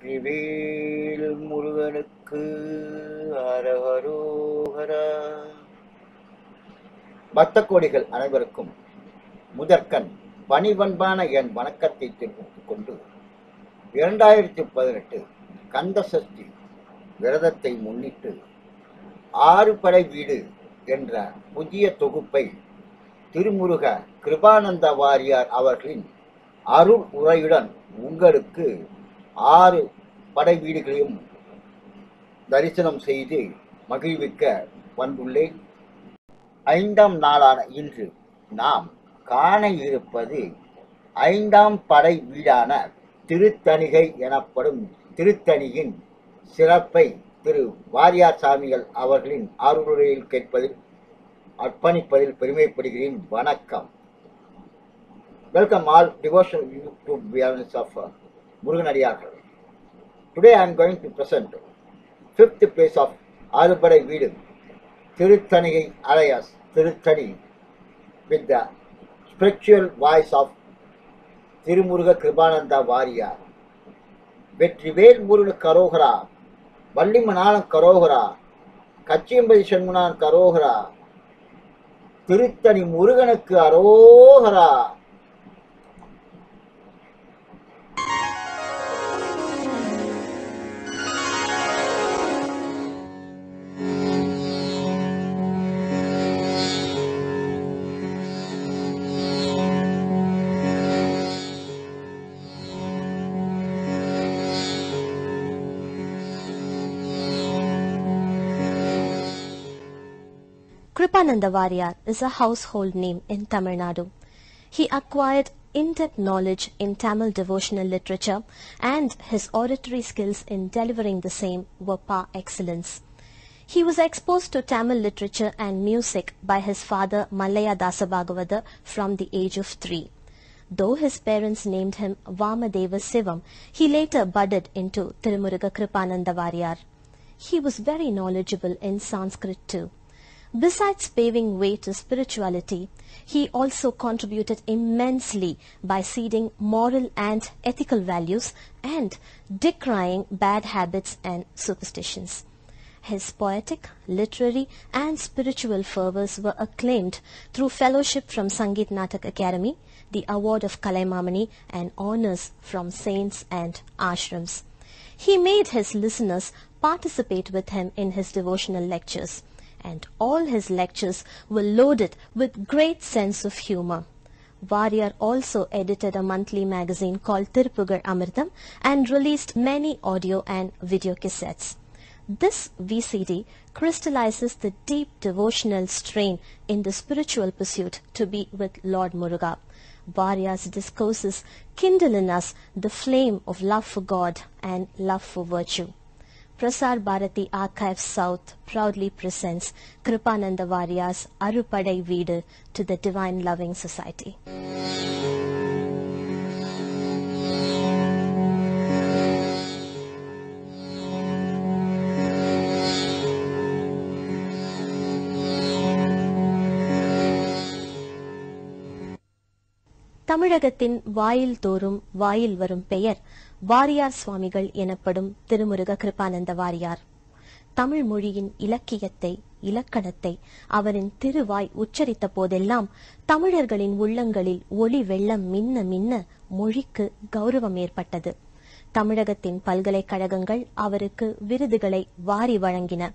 வெற்றிவேல் முருகனுக்கு அரஹரோஹரா பக்த கோடிகள் அனைவருக்கும் முதற்கண் பணிவன்பான என் வணக்கத்தை தெரிவித்துக் கொண்டு இரண்டாயிரத்தி பதினெட்டு கந்த சஷ்டி விரதத்தை முன்னிட்டு ஆறு படை வீடு என்ற புதிய தொகுப்பை திருமுருக கிருபானந்த வாரியார் அவர்களின் அருள் உரையுடன் உங்களுக்கு ஆறு படை வீடுகளையும் தரிசனம் செய்து மகிழ்விக்க வந்துள்ளேன். ஐந்தாம் நாளான இன்று நாம் காண இருப்பது ஐந்தாம் படை வீடான திருத்தணிகை எனப்படும் திருத்தணியின் சிறப்பை திரு வாரியார் சாமிகள் அவர்களின் ஆறுரையில் கேட்பதில் அர்ப்பணிப்பதில் பெருமைப்படுகிறேன். வணக்கம். Welcome all devotional YouTube of முருகனடியார்கள். Today I am going to present fifth place of Arupadai Veedu Thiruthanigai alias Thiruthani with the spiritual voice of Thirumuruga Kirupananda Variyar. Vetrivel Murugan கரோகரா வள்ளிமணாளம் கரோகரா கச்சியம்பதி சண்முனான் கரோகரா திருத்தணி முருகனுக்கு அரோகரா. Varyar is a household name in Tamil Nadu. He acquired in-depth knowledge in Tamil devotional literature and his oratory skills in delivering the same were par excellence. He was exposed to Tamil literature and music by his father Malaya Dasabhagavada from the age of three. Though his parents named him Vamadeva Sivam, he later budded into Tirumuruga. He was very knowledgeable in Sanskrit too. Besides paving way to spirituality, he also contributed immensely by seeding moral and ethical values and decrying bad habits and superstitions. His poetic, literary and spiritual fervors were acclaimed through fellowship from Sangeet Natak Academy, the award of Kalaimamani and honors from saints and ashrams. He made his listeners participate with him in his devotional lectures and all his lectures were loaded with great sense of humor. Varyar also edited a monthly magazine called Tirupugar Amritam and released many audio and video cassettes. This VCD crystallizes the deep devotional strain in the spiritual pursuit to be with Lord Muruga. Varyar's discourses kindle in us the flame of love for God and love for virtue. Prasar Bharati Archive South proudly presents Kripananda Varyar's Arupadai Veedu to the Divine Loving Society. தமிழகத்தின் வாயில் தோறும் வாயில் வரும் பெயர் வாரியார் சுவாமிகள் எனப்படும் திருமுருக கிருபானந்த வாரியார். தமிழ் மொழியின் இலக்கியத்தை இலக்கணத்தை அவரின் திருவாய் உச்சரித்த போதெல்லாம் தமிழர்களின் உள்ளங்களில் ஒளி வெள்ளம் மின்ன மின்ன மொழிக்கு கௌரவம் ஏற்பட்டது. தமிழகத்தின் பல்கலைக்கழகங்கள் அவருக்கு விருதுகளை வாரி வழங்கின.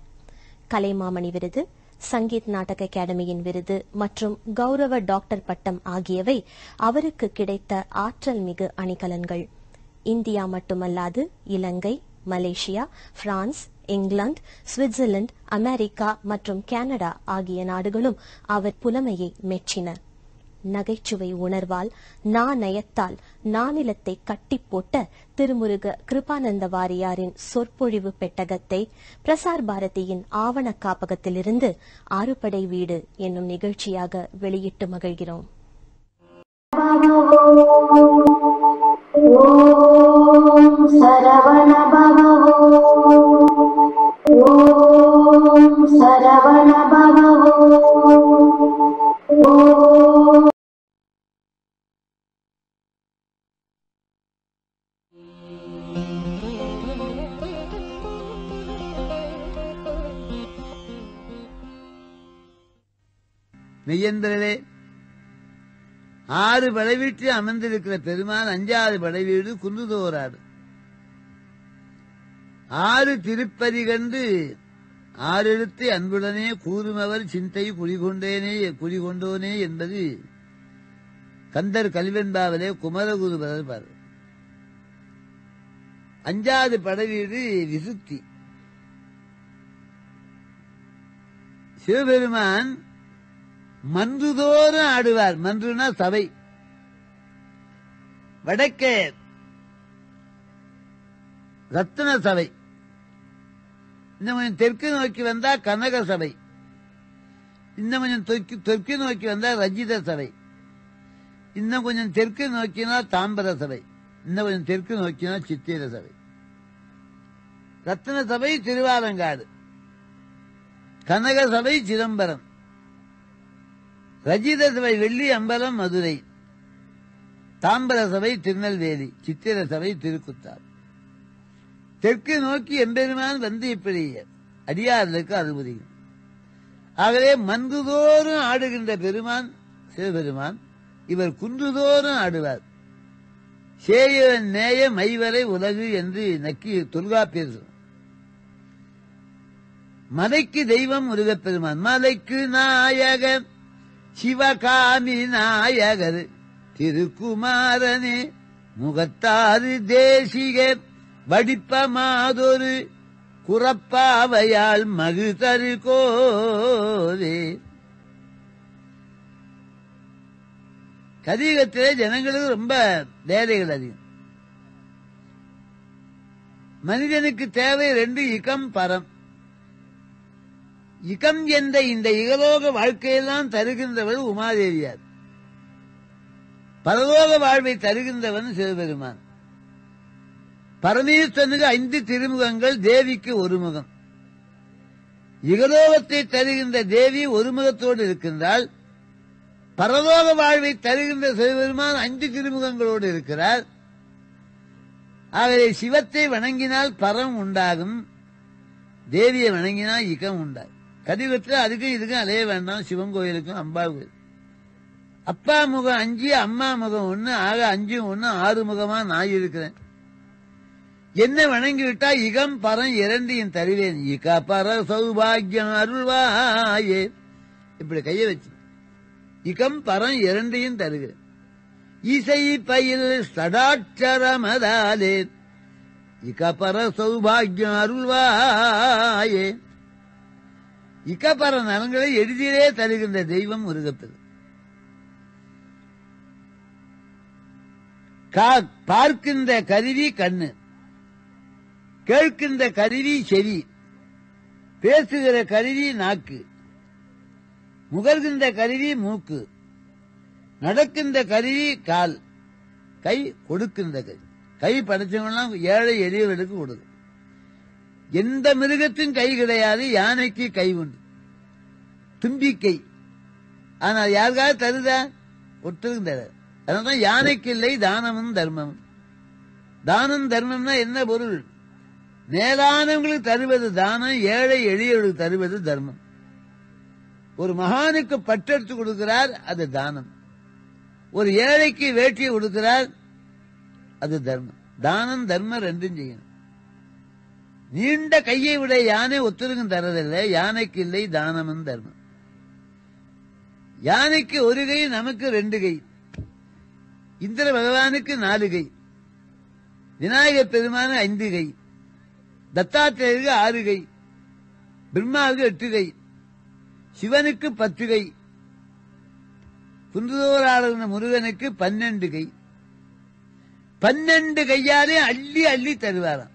கலைமாமணி விருது சங்கீத் நாடக அகாடமியின் விருது மற்றும் கௌரவ டாக்டர் பட்டம் ஆகியவை அவருக்கு கிடைத்த ஆற்றல் மிகு அணிகலன்கள். இந்தியா மட்டுமல்லாது Ilangai Malaysia France England Switzerland America மற்றும் கனடா ஆகிய நாடுகளும் அவர் புலமையை மெச்சின. நகைச்சுவை உணர்வால் நா நயத்தால் நானிலத்தை கட்டி போட்ட திருமுருக கிருபானந்த வாரியாரின் சொற்பொழிவு பெட்டகத்தை பிரசார் பாரதியின் ஆவண காப்பகத்திலிருந்து ஆறுபடை வீடு என்னும் நிகழ்ச்சியாக வெளியிட்டு மகிழ்கிறோம். சரவண மெய்யந்தரே ஆறு படைவீட்டில் அமர்ந்திருக்கிற பெருமான் அஞ்சாவது படை வீடு குன்றுதோராடு ஆறு திருப்பதி கண்டு ஆறெழுத்து அன்புடனே கூறுமவர் சிந்தை குடிகொண்டேனே குடிகொண்டோனே என்பது கந்தர் கல்வெண்பாவிலே குமரகுருபரர் பாரு. அஞ்சாவது படைவீடு விசுத்தி. சிவபெருமான் மன்றுதோறும் ஆடுவார். மன்றுனா சபை. வடக்கே ரத்ன சபை. இன்னும் கொஞ்சம் தெற்கு நோக்கி வந்தா கனக சபை. இன்னும் கொஞ்சம் தெற்கு தெற்கு நோக்கி வந்தா ரஜித சபை. இன்னும் கொஞ்சம் தெற்கு நோக்கினா தாம்பர சபை. இன்னும் கொஞ்சம் தெற்கு நோக்கினா சித்திர சபை. ரத்ன சபை திருவாலங்காடு. கனக சபை சிதம்பரம். ரஜித சபை வெள்ளி அம்பலம் மதுரை. தாம்பர சபை திருநெல்வேலி சித்திர சபை திருக்குத்தார். தெற்கு நோக்கி எம்பெருமான் வந்து இப்படிய அடியார்களுக்கு அறுபதியும் ஆகவே மன்றுதோறும் ஆடுகின்ற பெருமான் சிவபெருமான் இவர் குன்றுதோறும் ஆடுவார். சேயவன் நேய மைவரை உலகு என்று நக்கி தொல்காப்பியர் மலைக்கு தெய்வம் முருகப்பெருமான் மலைக்கு நாயகர் சிவகாமி நாயகர் திருக்குமாரனே முகத்தாறு தேசிக வடிப்பமாதொரு குறப்பாவையால் மகு தரு கதிகத்திலே ஜனங்களுக்கு ரொம்ப வேலைகள் அதிகம். மனிதனுக்கு தேவை ரெண்டு இகம் பரம். இகம் என்ற இந்த இகலோக வாழ்க்கையெல்லாம் தருகின்றவள் உமாதேவியார். பரலோக வாழ்வை தருகின்றவன் சிவபெருமான். பரமேஸ்வரனுக்கு ஐந்து திருமுகங்கள் தேவிக்கு ஒரு முகம். இகலோகத்தை தருகின்ற தேவி ஒரு முகத்தோடு இருக்கின்றால் பரலோக வாழ்வை தருகின்ற சிவபெருமான் ஐந்து திருமுகங்களோடு இருக்கிறார். ஆகவே சிவத்தை வணங்கினால் பரம் உண்டாகும் தேவியை வணங்கினால் இகம் உண்டாகும். கலியுகத்தில் அதுக்கும் இதுக்கும் அலைய வேண்டாம். சிவன் கோயிலுக்கும் அம்பா கோயில். அப்பா முகம் அஞ்சு அம்மா முகம் ஒண்ணு ஆக அஞ்சு ஒண்ணு ஆறு முகமா நான் இருக்கிறேன். என்ன வணங்கி விட்டா இகம் பரம் இரண்டையும் தருவேன். இக பர சௌபாகியம் அருள்வாயே. இப்படி கைய வச்சு. இகம் பரம் இரண்டையும் தருகிறேன். இசை பயில் சடாட்சரமதாலே. இக பர சௌபாகியம் அருள்வாயே. இக்கப்பற நலன்களை எளிதிலே தருகின்ற தெய்வம் முருகப்பெரு கா- பார்க்கின்ற கருவி கண்ணு கேட்கின்ற கருவி செவி பேசுகிற கருவி நாக்கு முகர்கின்ற கருவி மூக்கு நடக்கின்ற கருவி கால் கை கொடுக்கின்ற கை கை படைச்சவங்களாம் ஏழை எளியவர்களுக்கு கொடுக்கும். எந்த மிருகத்தின் கை கிடையாது யானைக்கு கை உண்டு. தும்பிக்கை. ஆனால் யாருக்காவது தருதா? ஒருத்தருக்கும் தர அதனால யானைக்கு இல்லை தானமும் தர்மம் தானம் தர்மம்னா என்ன பொருள்? மேலானவங்களுக்கு தருவது தானம் ஏழை எளியவர்களுக்கு தருவது தர்மம். ஒரு மகானுக்கு பட்டெடுத்து கொடுக்கிறார் அது தானம். ஒரு ஏழைக்கு வேட்டியை கொடுக்கிறார் அது தர்மம். தானம் தர்மம் ரெண்டும் செய்யணும். நீண்ட கையை விட யானை ஒத்துருக்கும் தரதில்லை. யானைக்கு இல்லை தானமும் தர்மம். யானைக்கு ஒரு கை நமக்கு ரெண்டு கை. இந்திர பகவானுக்கு நாலு கை. விநாயகர் பெருமான ஐந்து கை. தத்தாத்திரேயருக்கு ஆறு கை. பிரம்மாவுக்கு எட்டு கை. சிவனுக்கு பத்து கை. குன்றுதோராளர் முருகனுக்கு பன்னெண்டு கை. பன்னெண்டு கையாலே அள்ளி அள்ளி தருவாராம்.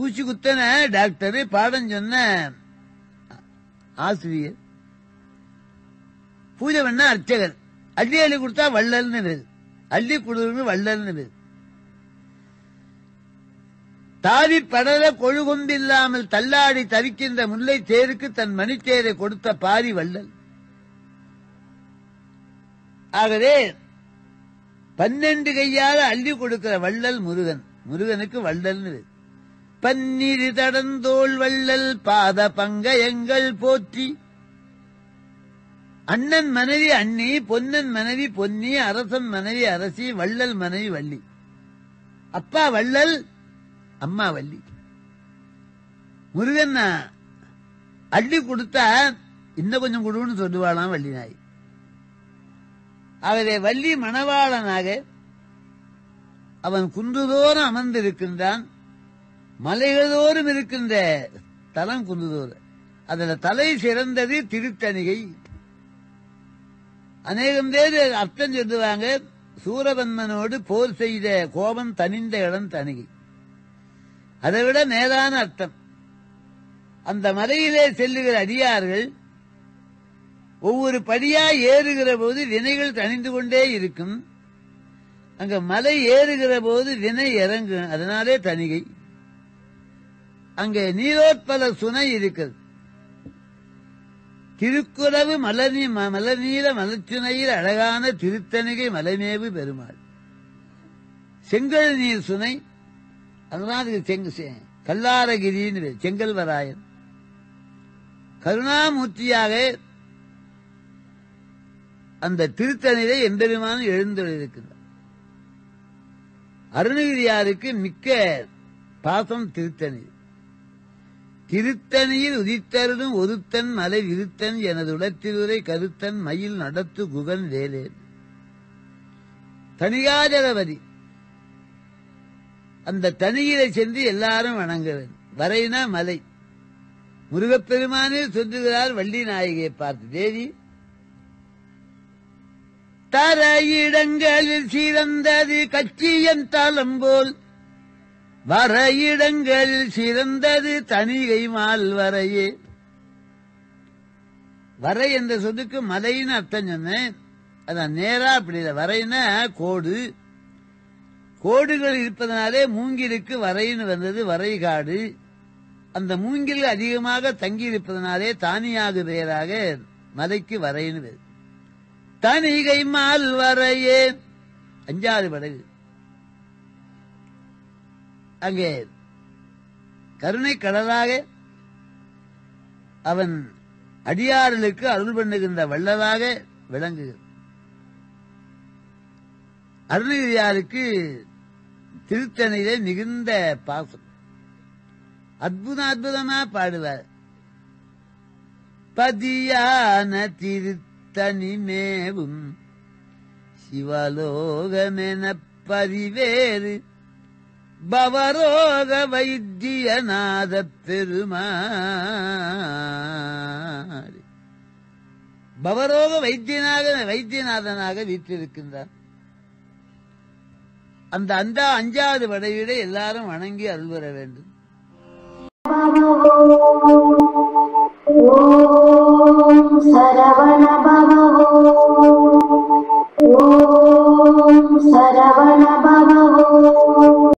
ஊசி குத்தன டாக்டர் பாடம் சொன்ன ஆசிரியர். பூஜை பண்ண அர்ச்சகர். அள்ளி அள்ளி கொடுத்தா வள்ளல்னு அள்ளி கொடுத்து வள்ளல்னு தாவி படல கொழுகொம்பில்லாமல் தள்ளாடி தவிக்கின்ற முல்லை தேருக்கு தன் மணித்தேரை கொடுத்த பாரி வள்ளல். ஆகவே பன்னெண்டு கையால அள்ளி கொடுக்கிற வள்ளல் முருகன். முருகனுக்கு வள்ளல்னு பேரு. பன்னிரு தடந்தோள் வள்ளல் பாத பங்கயங்கள் போற்றி. அண்ணன் மனைவி அண்ணி பொன்னன் மனைவி பொன்னி அரசன் மனைவி அரசி வள்ளல் மனைவி வள்ளி. அப்பா வள்ளல் அம்மா வள்ளி. முருகன் அள்ளி கொடுத்தா இன்னும் கொஞ்சம் கொடுன்னு சொல்லுவாளாம் வள்ளி நாய் அவரை வள்ளி மணவாளனாக அவன் குன்றுதோறும் அமர்ந்திருக்கின்றான். மலைகளோறும் இருக்கின்ற தலம் குன்றுதோறு. அதுல தலை சிறந்தது திருத்தணிகை. அநேகம் பேர் அர்த்தம் சொல்லுவாங்க சூரபன்மனோடு போர் செய்த கோபம் தனிந்த இடம் தணிகை. அதை விட மேலான அர்த்தம். அந்த மலையிலே செல்லுகிற அடியார்கள் ஒவ்வொரு படியா ஏறுகிற போது வினைகள் தணிந்து கொண்டே இருக்கும். அங்க மலை ஏறுகிற போது வினை இறங்கும் அதனாலே தணிகை. அங்கே நீரோத்பல சுனை இருக்கிறது. திருக்குறவு மலர்நீ மலர்நீல மலச்சுனையில் அழகான திருத்தணிகை மலைமேவு பெருமாள். செங்கல் நீர் சுனை அதனால செங்கு செங்க செ- கல்லாரகிரின்னு செங்கல்வராயன். கருணாமூர்த்தியாக அந்த திருத்தணிலை எம்பெருமான் எழுந்தொழிருக்கிறார் அருணகிரியாருக்கு மிக்க பாசம் திருத்தணி. திருத்தணியில் உதித்தருளும் ஒருத்தன் மலை விருத்தன் எனது உடத்திலுரை கருத்தன் மயில் நடத்து குகன் வேலேன். தனிகாஜலவதி அந்த தனியிலை சென்று எல்லாரும் வணங்க வேண்டும் வரைனா மலை முருகப்பெருமானே சொல்லுகிறார் வள்ளி நாயகியை பார்த்து தேவி தரையிடங்களில் சிறந்தது கச்சியன் தலம் போல் வரையிடங்களில் சிறந்தது தனிகை மால் வரையே வரை என்ற சொதுக்கு மலைன்னு அர்த்தம் சொன்னேன். அதான் நேரா அப்படி இல்லை வரைன்னா கோடு. கோடுகள் இருப்பதனாலே மூங்கிலுக்கு வரைன்னு வந்தது வரைகாடு. அந்த மூங்கில் அதிகமாக தங்கி இருப்பதனாலே தானியாக பெயராக மலைக்கு வரைன்னு தனிகை மால் வரையே அஞ்சாறு படகு. அங்கே கருணை கடலாக அவன் அடியார்களுக்கு அருள் பண்ணுகின்ற வள்ளலாக விளங்குகிறது. அருணகிரியாருக்கு திருத்தணியிலே மிகுந்த பாசம். அற்புதம் அற்புதமா பாடுவார். பதியான திருத்தணி மேவும் சிவலோகமென பரிவேறு பவரோக வைத்தியநாத பெருமாள் பவரோக வைத்தியநாத வைத்தியநாதனாக வீற்றிருக்கின்றார். அந்த அந்த அஞ்சாவது வடையிட எல்லாரும் வணங்கி அருள்வர வேண்டும்.